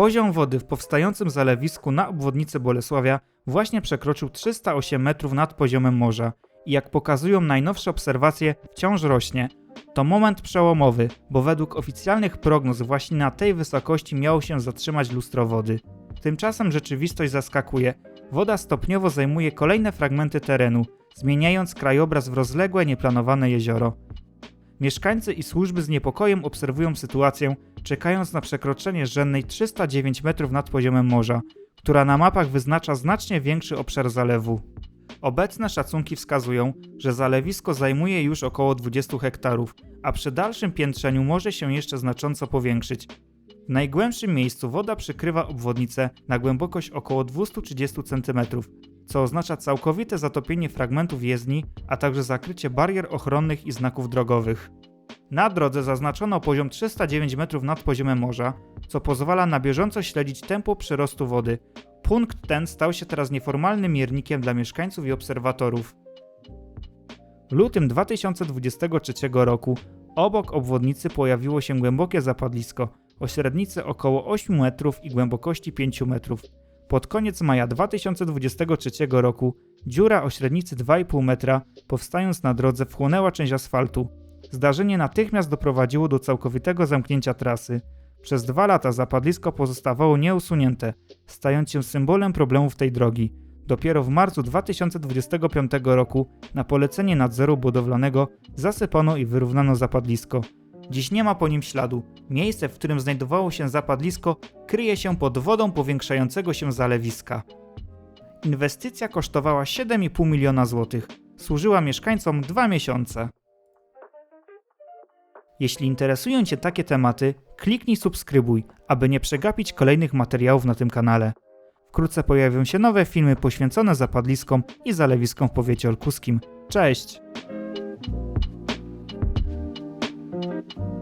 Poziom wody w powstającym zalewisku na obwodnicy Bolesławia właśnie przekroczył 308 metrów nad poziomem morza i jak pokazują najnowsze obserwacje, wciąż rośnie. To moment przełomowy, bo według oficjalnych prognoz właśnie na tej wysokości miało się zatrzymać lustro wody. Tymczasem rzeczywistość zaskakuje. Woda stopniowo zajmuje kolejne fragmenty terenu, zmieniając krajobraz w rozległe, nieplanowane jezioro. Mieszkańcy i służby z niepokojem obserwują sytuację, czekając na przekroczenie rzędnej 309 metrów nad poziomem morza, która na mapach wyznacza znacznie większy obszar zalewu. Obecne szacunki wskazują, że zalewisko zajmuje już około 20 hektarów, a przy dalszym piętrzeniu może się jeszcze znacząco powiększyć. W najgłębszym miejscu woda przykrywa obwodnicę na głębokość około 230 cm, co oznacza całkowite zatopienie fragmentów jezdni, a także zakrycie barier ochronnych i znaków drogowych. Na drodze zaznaczono poziom 309 metrów nad poziomem morza, co pozwala na bieżąco śledzić tempo przyrostu wody. Punkt ten stał się teraz nieformalnym miernikiem dla mieszkańców i obserwatorów. W lutym 2023 roku obok obwodnicy pojawiło się głębokie zapadlisko o średnicy około 8 metrów i głębokości 5 metrów. Pod koniec maja 2023 roku dziura o średnicy 2,5 metra, powstając na drodze, wchłonęła część asfaltu. Zdarzenie natychmiast doprowadziło do całkowitego zamknięcia trasy. Przez dwa lata zapadlisko pozostawało nieusunięte, stając się symbolem problemów tej drogi. Dopiero w marcu 2025 roku na polecenie nadzoru budowlanego zasypano i wyrównano zapadlisko. Dziś nie ma po nim śladu. Miejsce, w którym znajdowało się zapadlisko, kryje się pod wodą powiększającego się zalewiska. Inwestycja kosztowała 7,5 miliona złotych. Służyła mieszkańcom dwa miesiące. Jeśli interesują Cię takie tematy, kliknij subskrybuj, aby nie przegapić kolejnych materiałów na tym kanale. Wkrótce pojawią się nowe filmy poświęcone zapadliskom i zalewiskom w powiecie olkuskim. Cześć! Thank you.